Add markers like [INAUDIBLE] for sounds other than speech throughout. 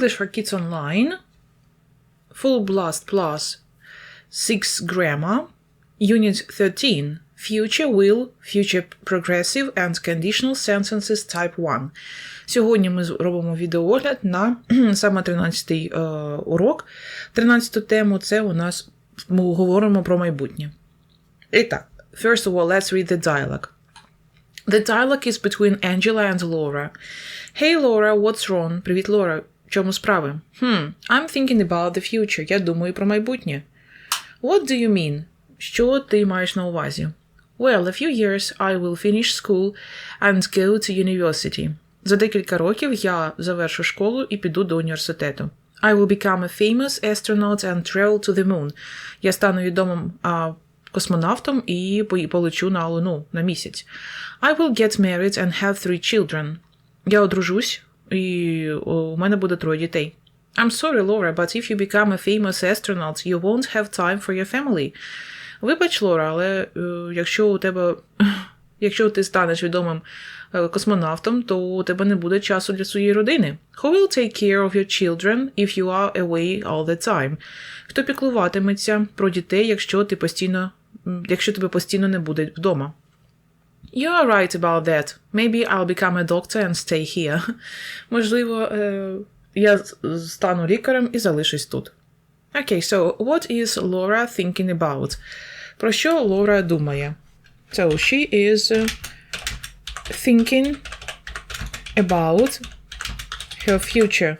English for Kids Online, Full Blast Plus, 6 Grammar, Unit 13, Future Will, Future Progressive and Conditional Sentences Type 1. Сьогодні ми робимо відеоогляд на саме 13-й е, урок. 13-ту тему це у нас ми говоримо про майбутнє. І так, first of all, let's read the dialogue. The dialogue is between Angela and Laura. Hey Laura, what's wrong? Привіт, Лора. В чому справи? Hmm, I'm thinking about the future. Я думаю про майбутнє. What do you mean? Що ти маєш на увазі? Well, a few years I will finish school and go to university. За декілька років я завершу школу і піду до університету. I will become a famous astronaut and travel to the moon. Я стану відомим а, космонавтом і полечу на Луну на місяць. I will get married and have three children. Я одружусь, і у мене буде троє дітей. I'm sorry, Laura, but if you become a famous astronaut, you won't have time for your family. Вибач, Лора, але е, якщо у тебе, [LAUGHS] якщо ти станеш відомим е, космонавтом, то у тебе не буде часу для своєї родини. Who will take care of your children if you are away all the time? Хто піклуватиметься про дітей, якщо ти постійно, якщо тебе постійно не буде вдома? You are right about that. Maybe I'll become a doctor and stay here. [LAUGHS] Можливо, е, я стану лікарем і залишусь тут. Окей, okay, so what is Laura thinking about? Про що Лора думає? So she is thinking about her future.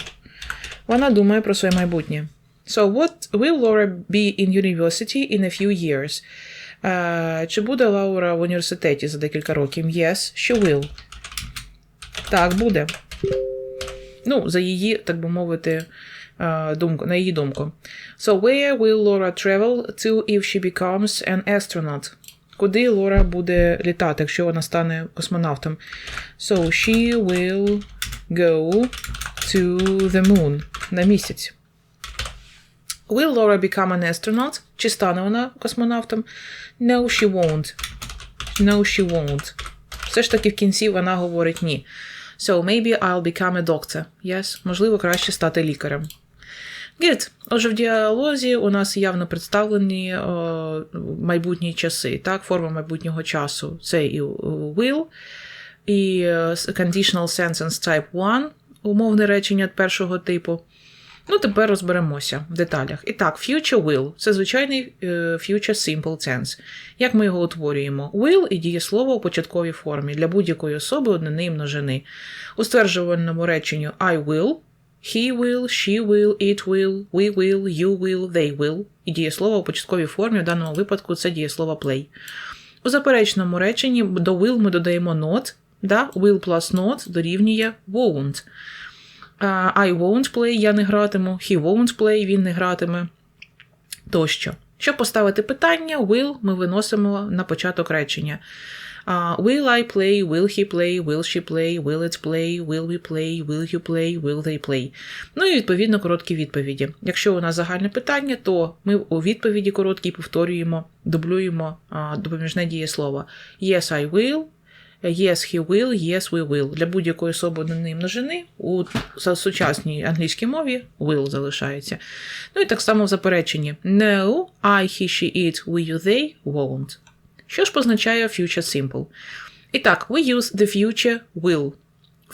Вона думає про своє майбутнє. So what will Laura be in university in a few years? Uh, чи буде Лаура в університеті за декілька років? Yes, she will. Так, буде. Ну, за її, так би мовити, думку, на її думку. So where will Laura travel to if she becomes an astronaut? Куди Лора буде літати, якщо вона стане космонавтом? So she will go to the moon. На місяць. Will Laura become an astronaut? Чи стане вона космонавтом? No, she won't. No, she won't. Все ж таки в кінці вона говорить ні. So maybe I'll become a doctor. Yes, можливо, краще стати лікарем. Good. Отже, в діалозі у нас явно представлені о, майбутні часи. Так, форма майбутнього часу це і will, і conditional sentence type 1, умовне речення першого типу. Ну, тепер розберемося в деталях. І так, future will це звичайний future simple tense. Як ми його утворюємо? Will і дієслово у початковій формі для будь-якої особи однини і множини. У стверджувальному реченню I will. He will, she will, it will, we will, you will, they will. І дієслово у початковій формі в даному випадку це дієслово play. У заперечному реченні до will ми додаємо not, да? will plus not дорівнює won't. I won't play, я не гратиму, he won't play, він не гратиме тощо. Щоб поставити питання, will ми виносимо на початок речення. Will I play? Will he play? Will she play? Will it play? Will we play? Will you play? Will they play? Ну і відповідно короткі відповіді. Якщо у нас загальне питання, то ми у відповіді короткій повторюємо, дублюємо допоміжне дієслово. Yes, I will. Yes, he will, yes, we will. Для будь-якої особи множини у сучасній англійській мові will залишається. Ну і так само в запереченні. No, I, he, she, it, we, you, they won't. Що ж позначає future simple? І так, we use the future will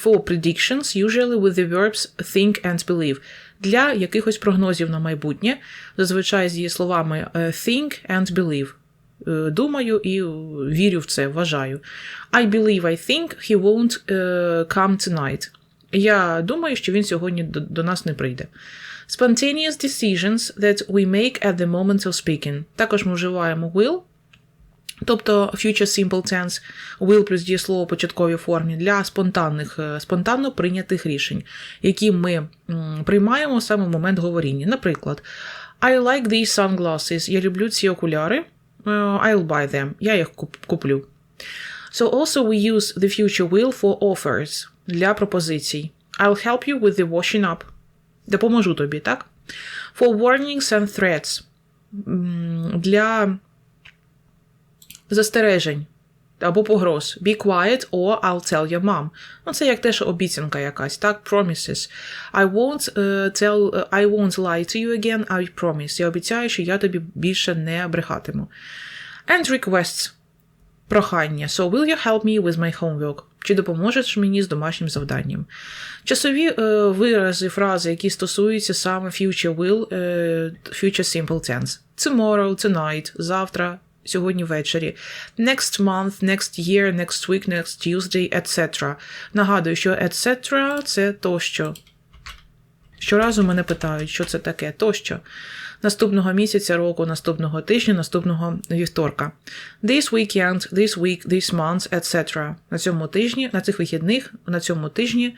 for predictions, usually with the verbs think and believe. Для якихось прогнозів на майбутнє, зазвичай з її словами think and believe. Думаю і вірю в це, вважаю. I believe, I think he won't come tonight. Я думаю, що він сьогодні до, нас не прийде. Spontaneous decisions that we make at the moment of speaking. Також ми вживаємо will Тобто future simple tense, will плюс дієслово у початковій формі для спонтанних, спонтанно прийнятих рішень, які ми приймаємо саме в момент говоріння. Наприклад, I like these sunglasses. Я люблю ці окуляри. I'll buy them. Я їх куплю. So also we use the future will for offers для пропозицій. I'll help you with the washing up. Допоможу тобі, так? For warnings and threats. Для застережень. Або погроз. Be quiet or I'll tell your mom. Ну, це як теж обіцянка якась, так? Promises. I won't uh, tell, uh, I won't lie to you again, I promise. Я обіцяю, що я тобі більше не брехатиму. And requests. Прохання. So will you help me with my homework? Чи допоможеш мені з домашнім завданням? Часові е, вирази, фрази, які стосуються саме future will, е, future simple tense. Tomorrow, tonight, завтра, сьогодні ввечері. Next month, next year, next week, next Tuesday, etc. Нагадую, що etc. це тощо. Щоразу мене питають, що це таке, тощо. Наступного місяця, року, наступного тижня, наступного вівторка. This weekend, this week, this month, etc. На цьому тижні, на цих вихідних, на цьому тижні,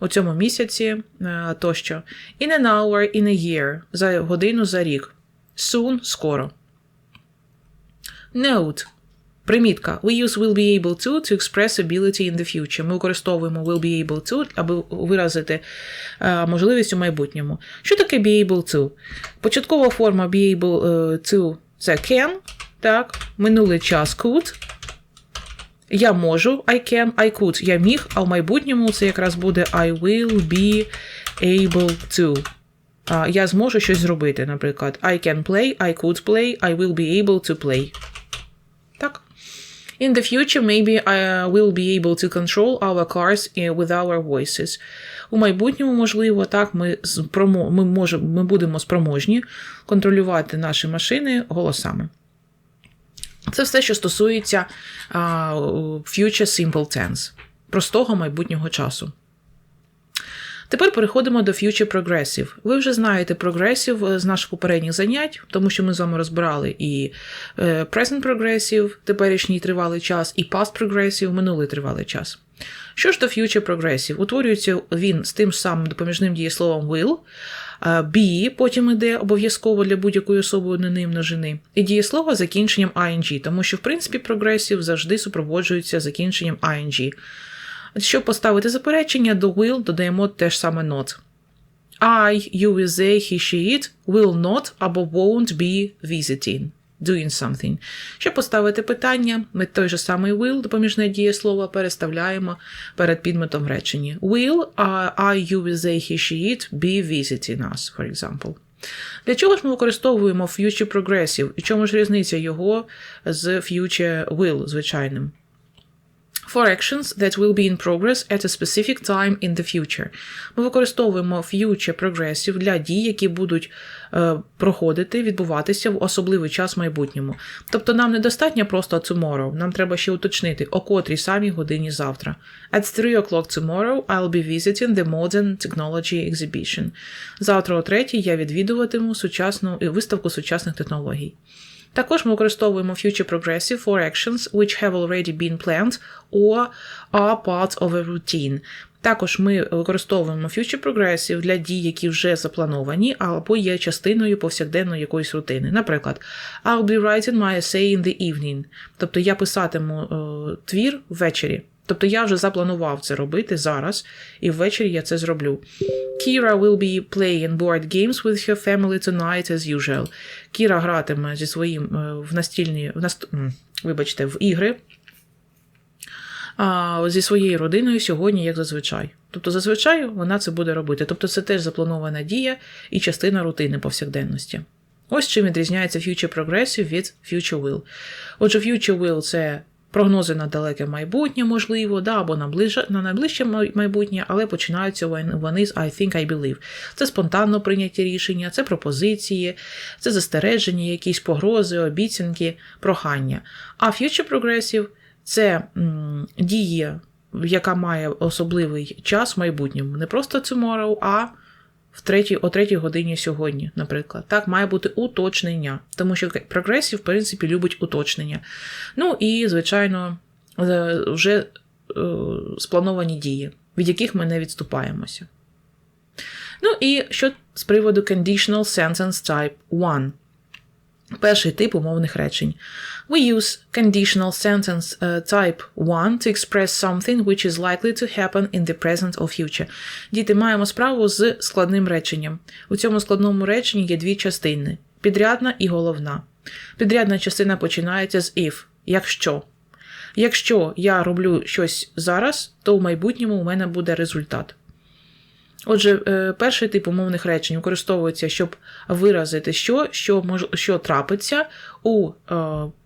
у цьому місяці е, тощо. In an hour, in a year. За годину, за рік. Soon, скоро. Note. Примітка. We use will be able to to express ability in the future. Ми використовуємо will be able to, аби виразити е, можливість у майбутньому. Що таке be able to? Початкова форма be able е, to це can, так, минулий час could. Я можу, I can, I could. Я міг, а в майбутньому це якраз буде I will be able to. Я зможу щось зробити, наприклад. I can play, I could play, I will be able to play. In the future, maybe I will be able to control our cars eh, with our voices. У майбутньому, можливо, так, ми, спромо, ми, може... ми будемо спроможні контролювати наші машини голосами. Це все, що стосується uh, future simple tense, простого майбутнього часу. Тепер переходимо до Future Progressive. Ви вже знаєте Progressive з наших попередніх занять, тому що ми з вами розбирали і Present Progressive, теперішній тривалий час, і Past Progressive, минулий тривалий час. Що ж до Future Progressive? Утворюється він з тим самим допоміжним дієсловом will, be потім іде обов'язково для будь-якої особи однини множини, і дієслово закінченням ing, тому що, в принципі, Progressive завжди супроводжується закінченням ing. Щоб поставити заперечення, до will додаємо те ж саме not. I, you, they, he, she, it will not або won't be visiting. Doing something. Щоб поставити питання, ми той же самий will, допоміжне дієслово, переставляємо перед підметом в реченні. Will I, you, they, he, she, it be visiting us, for example. Для чого ж ми використовуємо future progressive? І чому ж різниця його з future will звичайним? For actions that will be in progress at a specific time in the future. Ми використовуємо future progressive для дій, які будуть е, проходити, відбуватися в особливий час в майбутньому. Тобто нам недостатньо просто tomorrow, нам треба ще уточнити, о котрій самій годині завтра. At 3 o'clock tomorrow I'll be visiting the Modern Technology Exhibition. Завтра о третій я відвідуватиму сучасну виставку сучасних технологій. Також ми використовуємо future progressive for actions which have already been planned or are part of a routine. Також ми використовуємо future progressive для дій, які вже заплановані, або є частиною повсякденної якоїсь рутини. Наприклад, I'll be writing my essay in the evening. Тобто я писатиму е, твір ввечері. Тобто я вже запланував це робити зараз, і ввечері я це зроблю. Kira will be playing board games with her family tonight as usual. Кіра гратиме зі своїм в настільні, в наст... вибачте, в ігри а, зі своєю родиною сьогодні, як зазвичай. Тобто, зазвичай вона це буде робити. Тобто, це теж запланована дія і частина рутини повсякденності. Ось чим відрізняється Future Progressive від Future Will. Отже, Future Will це прогнози на далеке майбутнє, можливо, да, або на, на найближче майбутнє, але починаються вони з I think I believe. Це спонтанно прийняті рішення, це пропозиції, це застереження, якісь погрози, обіцянки, прохання. А Future Progressive це м, дія, яка має особливий час в майбутньому. Не просто tomorrow, а в третій, о третій годині сьогодні, наприклад. Так, має бути уточнення, тому що прогресів, в принципі, любить уточнення. Ну і, звичайно, вже е, сплановані дії, від яких ми не відступаємося. Ну і що з приводу conditional sentence type 1. Перший тип умовних речень. We use conditional sentence uh, type 1 to express something which is likely to happen in the present or future. Діти маємо справу з складним реченням. У цьому складному реченні є дві частини: підрядна і головна. Підрядна частина починається з if, якщо. Якщо я роблю щось зараз, то в майбутньому у мене буде результат. Отже, е, перший тип умовних речень використовується, щоб виразити що, що, що трапиться у е,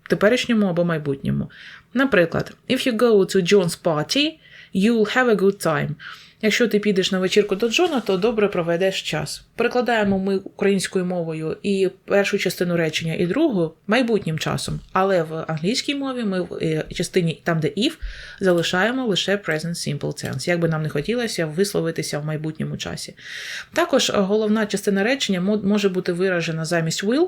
теперішньому або майбутньому. Наприклад, if you go to John's party, you'll have a good time. Якщо ти підеш на вечірку до Джона, то добре проведеш час. Перекладаємо ми українською мовою і першу частину речення, і другу майбутнім часом. Але в англійській мові ми в е, частині там, де if, залишаємо лише present simple tense, як би нам не хотілося висловитися в майбутньому часі. Також головна частина речення може бути виражена замість will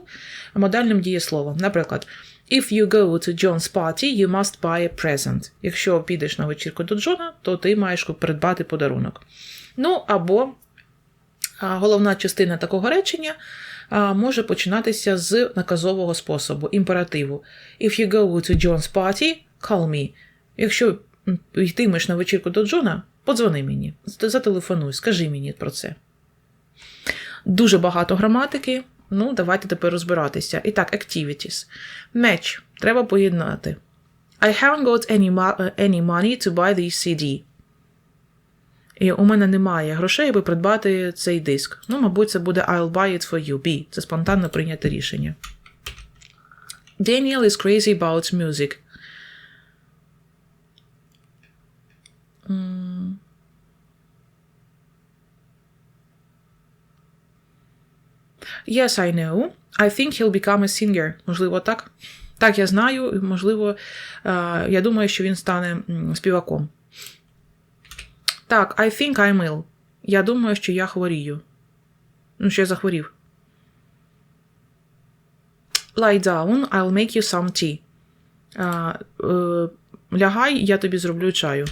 модальним дієсловом. Наприклад. If you go to John's party, you must buy a present. Якщо підеш на вечірку до Джона, то ти маєш придбати подарунок. Ну, або головна частина такого речення може починатися з наказового способу, імперативу. If you go to John's party, call me. Якщо йтимеш на вечірку до Джона, подзвони мені, зателефонуй, скажи мені про це. Дуже багато граматики. Ну, давайте тепер розбиратися. І так, activities. Match. Треба поєднати. I haven't got any, any money to buy this CD. І у мене немає грошей, аби придбати цей диск. Ну, мабуть, це буде I'll buy it for you. B. Це спонтанно прийняте рішення. Daniel is crazy about music. Yes, I know. I think he'll become a singer. Можливо, так? Так, я знаю, можливо, я думаю, що він стане співаком. Так, I think I'm ill. Я думаю, що я хворію. Ну, що я захворів. Lie down, I'll make you some tea. А, е, лягай, я тобі зроблю чаю.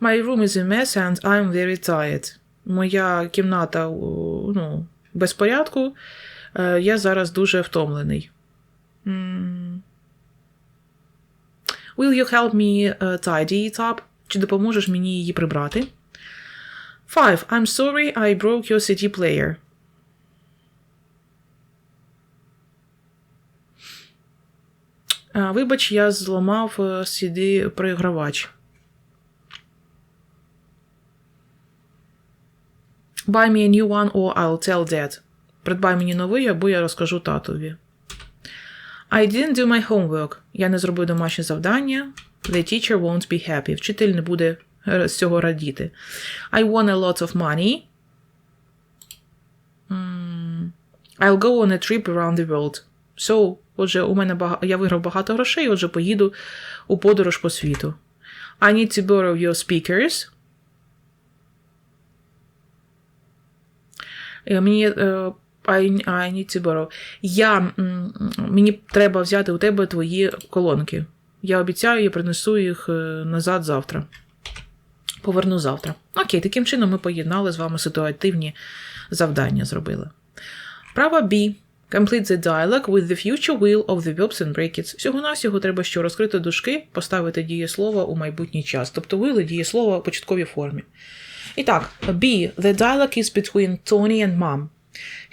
My room is a mess and I'm very tired. Моя кімната, ну, безпорядку. Е, я зараз дуже втомлений. Will you help me tidy it up? Чи допоможеш мені її прибрати? 5. I'm sorry I broke your CD player. Вибач, я зламав CD Buy me a new one or I'll tell dad. Придбай мені новий, або я розкажу татові. I didn't do my homework. Я не зробив домашнє завдання. The teacher won't be happy. Вчитель не буде з цього радіти. I won a lot of money. I'll go on a trip around the world. So, отже, у мене бага... я виграв багато грошей, отже, поїду у подорож по світу. I need to borrow your speakers. Мені I, I need to borrow. Я, Мені треба взяти у тебе твої колонки. Я обіцяю, я принесу їх назад завтра. Поверну завтра. Окей, таким чином ми поєднали з вами ситуативні завдання зробили. Права B. Complete the dialogue with the future will of the verbs and brackets. Всього-навсього треба що розкрити дужки, поставити дієслово у майбутній час. Тобто вили дієслово в початковій формі. І так, B. The dialogue is between Tony and mom.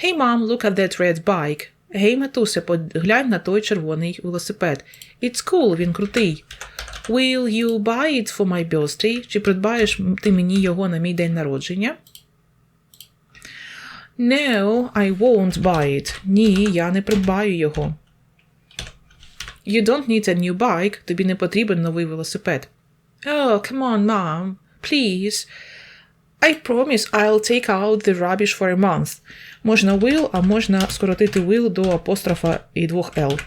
Hey, mom, look at that red bike. Гей, матуся, поглянь на той червоний велосипед. It's cool, він крутий. Will you buy it for my birthday? Чи придбаєш ти мені його на мій день народження? No, I won't buy it. Ні, я не придбаю його. You don't need a new bike. Тобі не потрібен новий велосипед. Oh, come on, mom. Please. I promise I'll take out the rubbish for a month. Можна will, а можна скоротити will до апострофа і двох L.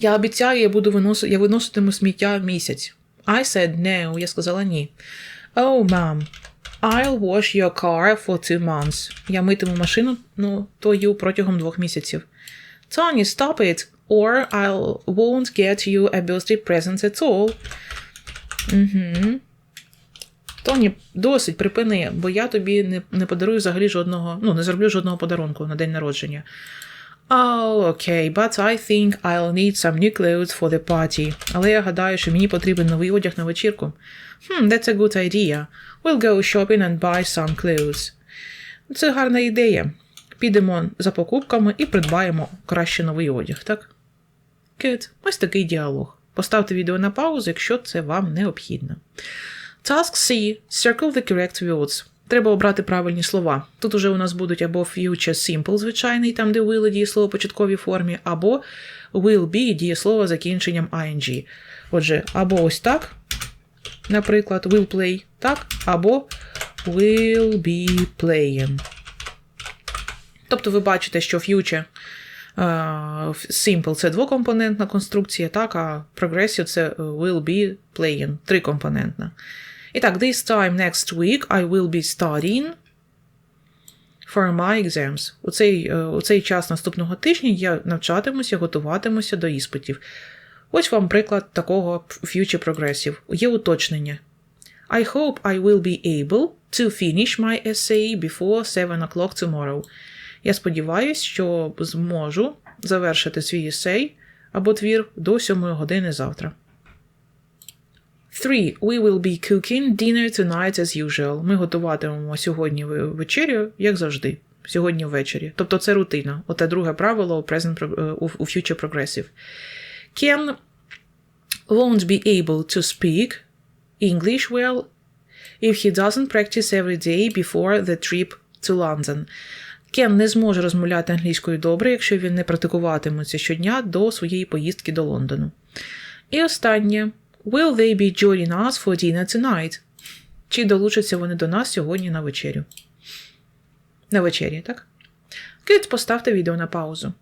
Я обіцяю, я буду виносити, я виноситиму сміття місяць. I said no, я сказала ні. Oh, mom, I'll wash your car for two months. Я митиму машину ну, твою протягом двох місяців. Tony, stop it, or I won't get you a birthday present at all. Угу. Тоні, досить припини, бо я тобі не не подарую взагалі жодного, ну, не зроблю жодного подарунку на день народження. Oh, okay, but I think I'll need some new clothes for the party. Але я гадаю, що мені потрібен новий одяг на вечірку. Hmm, that's a good idea. We'll go shopping and buy some clothes. Це гарна ідея. Підемо за покупками і придбаємо краще новий одяг, так? Good. Ось такий діалог. Поставте відео на паузу, якщо це вам необхідно. Task C. Circle the correct words. Треба обрати правильні слова. Тут уже у нас будуть або future simple, звичайний, там, де will дієслово в початковій формі, або will be дієслово закінченням ing. Отже, або ось так, наприклад, will play, так, або will be playing. Тобто ви бачите, що future е, simple це двокомпонентна конструкція, так, а progressive це will be playing, трикомпонентна. І так, this time next week I will be studying for my exams. У цей, е, у цей час наступного тижня я навчатимуся, готуватимуся до іспитів. Ось вам приклад такого future progressive. Є уточнення. I hope I will be able to finish my essay before 7 o'clock tomorrow. Я сподіваюся, що зможу завершити свій есей або твір до 7 години завтра. 3. We will be cooking dinner tonight as usual. Ми готуватимемо сьогодні ве- вечерю, як завжди. Сьогодні ввечері. Тобто це рутина. Оте друге правило у, present, е, у future progressive. Ken won't be able to speak English well if he doesn't practice every day before the trip to London. Кен не зможе розмовляти англійською добре, якщо він не практикуватиметься щодня до своєї поїздки до Лондону. І останнє. Will they be joining us for dinner tonight? Чи долучаться вони до нас сьогодні на вечерю? На вечері, так? Good, поставте відео на паузу.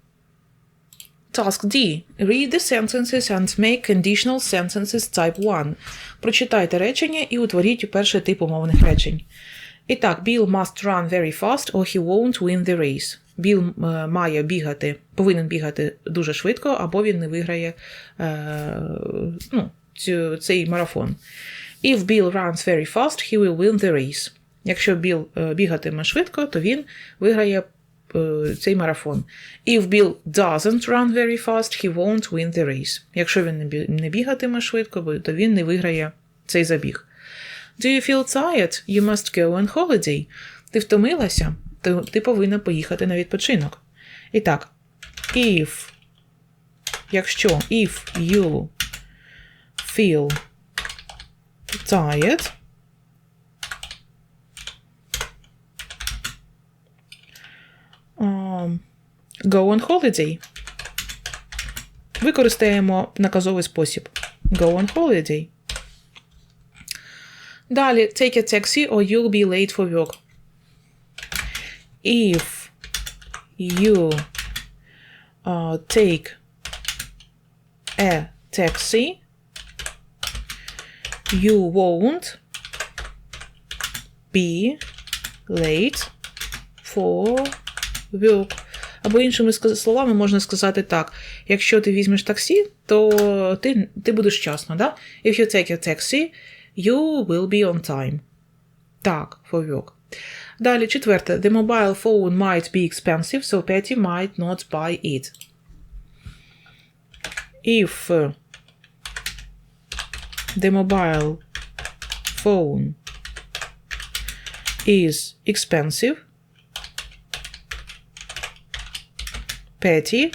Task D. Read the sentences and make conditional sentences type 1. Прочитайте речення і утворіть перший тип умовних речень. І так, Bill must run very fast or he won't win the race. Біл е, має бігати, повинен бігати дуже швидко, або він не виграє е, ну, цю, цей марафон. If Bill runs very fast, he will win the race. Якщо Біл е, бігатиме швидко, то він виграє е, цей марафон. If Bill doesn't run very fast, he won't win the race. Якщо він не бігатиме швидко, то він не виграє цей забіг. Do you feel tired? You must go on holiday. Ти втомилася? Ти, ти повинна поїхати на відпочинок. І так, if, якщо, if you feel tired, um, go on holiday. Використаємо наказовий спосіб. Go on holiday. Далі, take a taxi or you'll be late for work. If you uh, take a taxi, you won't be late for work. Або іншими словами можна сказати так: якщо ти візьмеш таксі, то ти, ти будеш вчасно, да? If you take a taxi, you will be on time. Так, for work. Далі, четверте. The mobile phone might be expensive, so Patty might not buy it. If uh, the mobile phone is expensive, Patty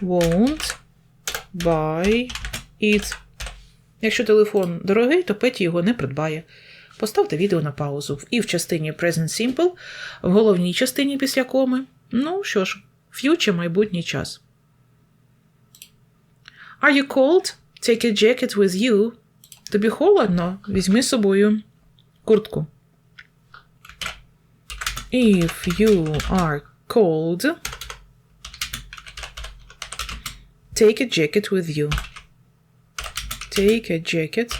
won't buy it. Якщо телефон дорогий, то Петі його не придбає. Поставте відео на паузу. І в частині Present Simple, в головній частині після коми. Ну що ж, future майбутній час. Are you cold? Take a jacket with you. Тобі холодно? Візьми з собою куртку. If you are cold, take a jacket with you. Take a jacket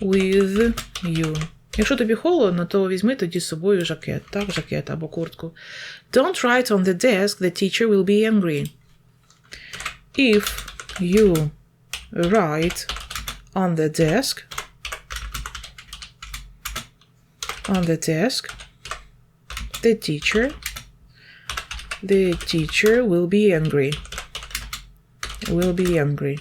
with you. Якщо тобі холодно, то візьми тоді з собою жакет, так, жакет або куртку. Don't write on the desk, the teacher will be angry. If you write on the desk, on the desk, the teacher, the teacher will be angry. Will be angry.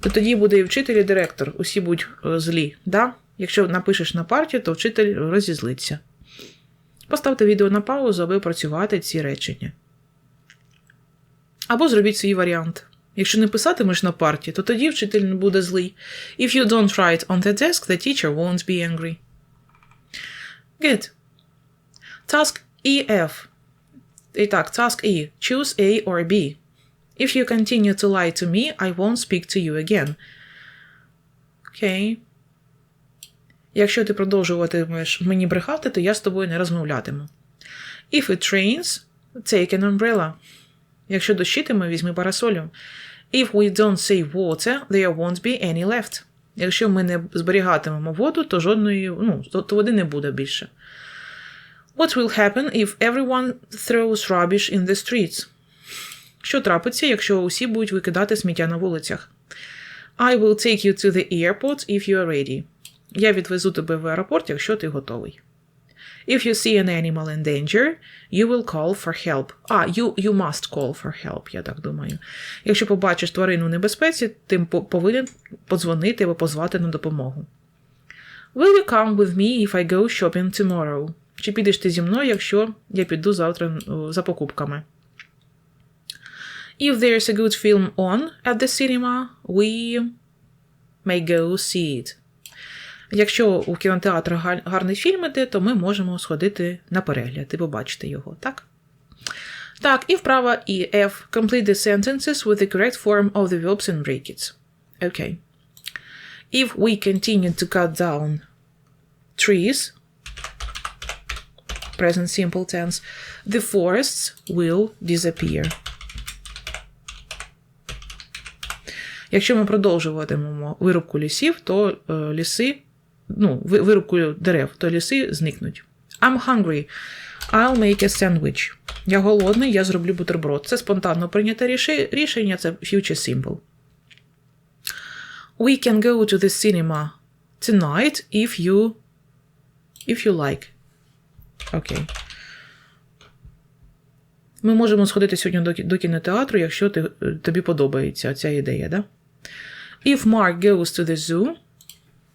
То тоді буде і вчитель, і директор. Усі будуть е, злі. Да? Якщо напишеш на партію, то вчитель розізлиться. Поставте відео на паузу, аби опрацювати ці речення. Або зробіть свій варіант. Якщо не писатимеш на парті, то тоді вчитель не буде злий. If you don't write on the desk, the teacher won't be angry. Good. Task EF. І так, task E. Choose A or B. If you continue to lie to me, I won't speak to you again. Окей. Якщо ти продовжуватимеш мені брехати, то я з тобою не розмовлятиму. If it rains, take an umbrella. Якщо дощитиме, візьми парасолю. If we don't save water, there won't be any left. Якщо ми не зберігатимемо воду, то жодної, ну, то, води не буде більше. What will happen if everyone throws rubbish in the streets? Що трапиться, якщо усі будуть викидати сміття на вулицях? I will take you to the airport if you are ready. Я відвезу тебе в аеропорт, якщо ти готовий. If you see an animal in danger, you will call for help. А, you, you must call for help, я так думаю. Якщо побачиш тварину в небезпеці, ти повинен подзвонити або позвати на допомогу. Will you come with me if I go shopping tomorrow? Чи підеш ти зі мною, якщо я піду завтра за покупками? If there's a good film on at the cinema, we may go see it. Якщо у кінотеатрах гарний фільм іде, то ми можемо сходити на перегляд і побачити його, так? Так, і вправа і F. Complete the sentences with the correct form of the verbs and brackets. Okay. If we continue to cut down trees, present simple tense, the forests will disappear. Якщо ми продовжуватимемо вирубку лісів, то е, ліси, ну, ви- вирубку дерев, то ліси зникнуть. I'm hungry. I'll make a sandwich. Я голодний, я зроблю бутерброд. Це спонтанно прийняте рішення, це future simple. We can go to the cinema tonight if you if you like. Окей. Ми можемо сходити сьогодні до, кінотеатру, якщо ти, тобі подобається ця ідея, да? If Mark goes to the zoo,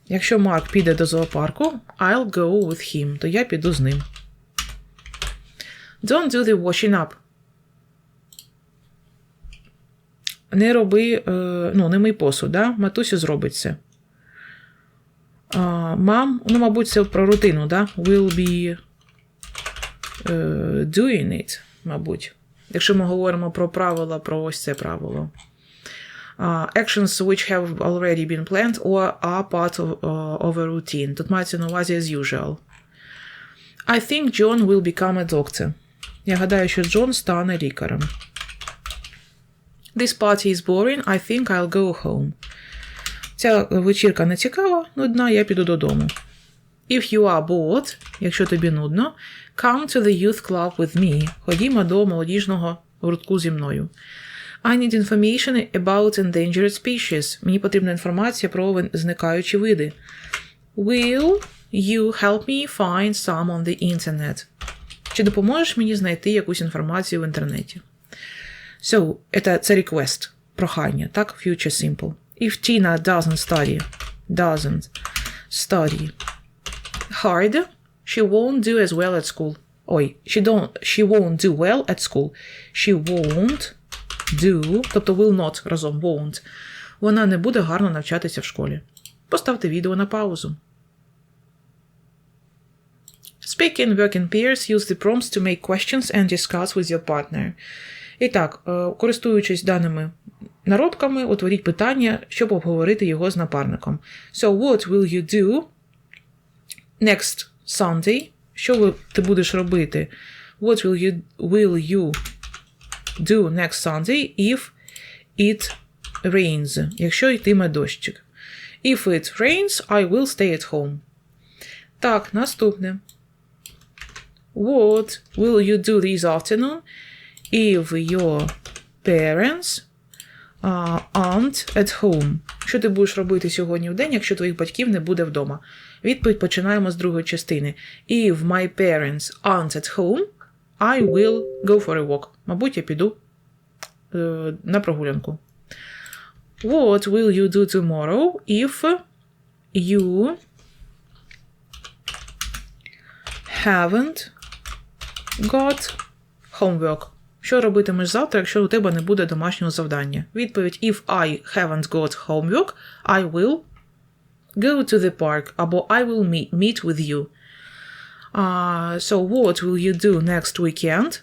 якщо Марк піде до зоопарку, I'll go with him, то я піду з ним. Don't do the washing up. Не роби, е, ну, не мий посуд, да? Матусю зробить це. Мам, ну, мабуть, це про рутину, да? Will be е, doing it, мабуть. Якщо ми говоримо про правила, про ось це правило. Uh, actions which have already been planned or are part of, uh, of a routine. Тут мається на увазі as usual. I think John will become a doctor. Я гадаю, що Джон стане лікарем. This party is boring. I think I'll go home. Ця вечірка не цікава, нудна, я піду додому. If you are bored, якщо тобі нудно, come to the youth club with me. Ходімо до молодіжного гуртку зі мною. I need information about endangered species. Мені потрібна інформація про вин- зникаючі види. Will you help me find some on the internet? Чи допоможеш мені знайти якусь інформацію в інтернеті? So, это, це request, прохання, так? Future simple. If Tina doesn't study, doesn't study hard, she won't do as well at school. Ой, she don't, she won't do well at school. She won't do, тобто will not разом won't. Вона не буде гарно навчатися в школі. Поставте відео на паузу. Speak and work in pairs, use the prompts to make questions and discuss with your partner. І так, е, користуючись даними народками, утворіть питання, щоб обговорити його з напарником. So, what will you do next Sunday? Що ви, ти будеш робити? What will you, will you do next Sunday if it rains? Якщо йтиме дощик. If it rains, I will stay at home. Так, наступне. What will you do this afternoon if your parents uh, aren't at home? Що ти будеш робити сьогодні в день, якщо твоїх батьків не буде вдома? Відповідь починаємо з другої частини. If my parents aren't at home, I will go for a walk. Мабуть, я піду е, на прогулянку. What will you do tomorrow if you haven't got homework? Що робитимеш завтра, якщо у тебе не буде домашнього завдання? Відповідь: If I haven't got homework, I will go to the park або I will meet, meet with you. So what will you do next weekend?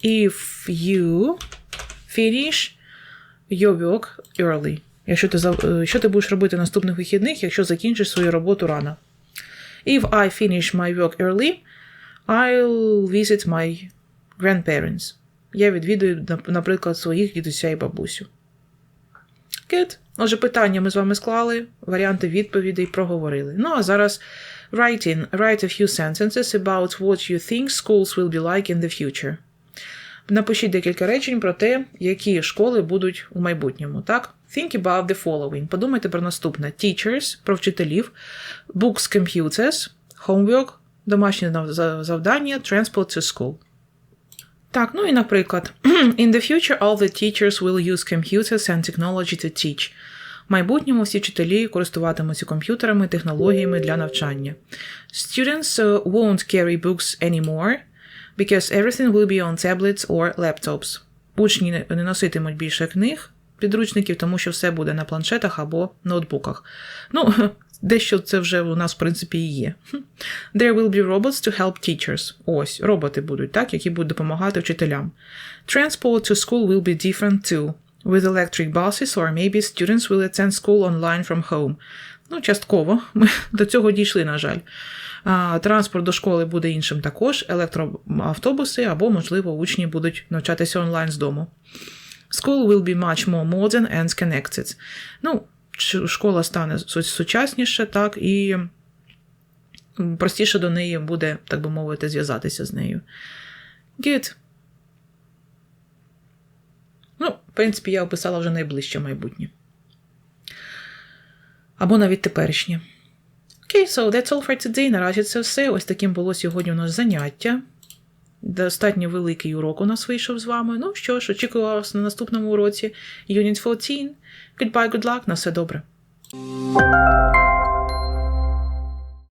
If you finish your work early. Якщо ти, е, що ти будеш робити наступних вихідних, якщо закінчиш свою роботу рано? If I finish my work early, I'll visit my grandparents. Я відвідую, наприклад, своїх дідуся і бабусю. Good. Отже, питання ми з вами склали, варіанти відповідей проговорили. Ну, а зараз writing. Write a few sentences about what you think schools will be like in the future. Напишіть декілька речень про те, які школи будуть у майбутньому. Так? Think about the following. Подумайте про наступне: Teachers про вчителів, books, computers, homework, домашнє завдання, transport to school. Так, ну і наприклад, in the future all the teachers will use computers and technology to teach. Майбутньому всі вчителі користуватимуться комп'ютерами, технологіями для навчання. Students uh, won't carry books anymore because everything will be on tablets or laptops. Учні не носитимуть більше книг, підручників, тому що все буде на планшетах або ноутбуках. Ну, [LAUGHS] дещо це вже у нас, в принципі, і є. [LAUGHS] There will be robots to help teachers. Ось, роботи будуть, так, які будуть допомагати вчителям. Transport to school will be different too. With electric buses or maybe students will attend school online from home. Ну, частково. Ми до цього дійшли, на жаль. Транспорт до школи буде іншим також, електроавтобуси або, можливо, учні будуть навчатися онлайн з дому. School will be much more modern and connected. Ну, школа стане сучасніше, так, і простіше до неї буде, так би мовити, зв'язатися з нею. Good. Ну, в принципі, я описала вже найближче майбутнє. Або навіть теперішнє. Окей, so that's all for today. Наразі це все. Ось таким було сьогодні у нас заняття. Достатньо великий урок у нас вийшов з вами. Ну що ж, очікую вас на наступному уроці. Unit 14. Goodbye, good luck. На все добре.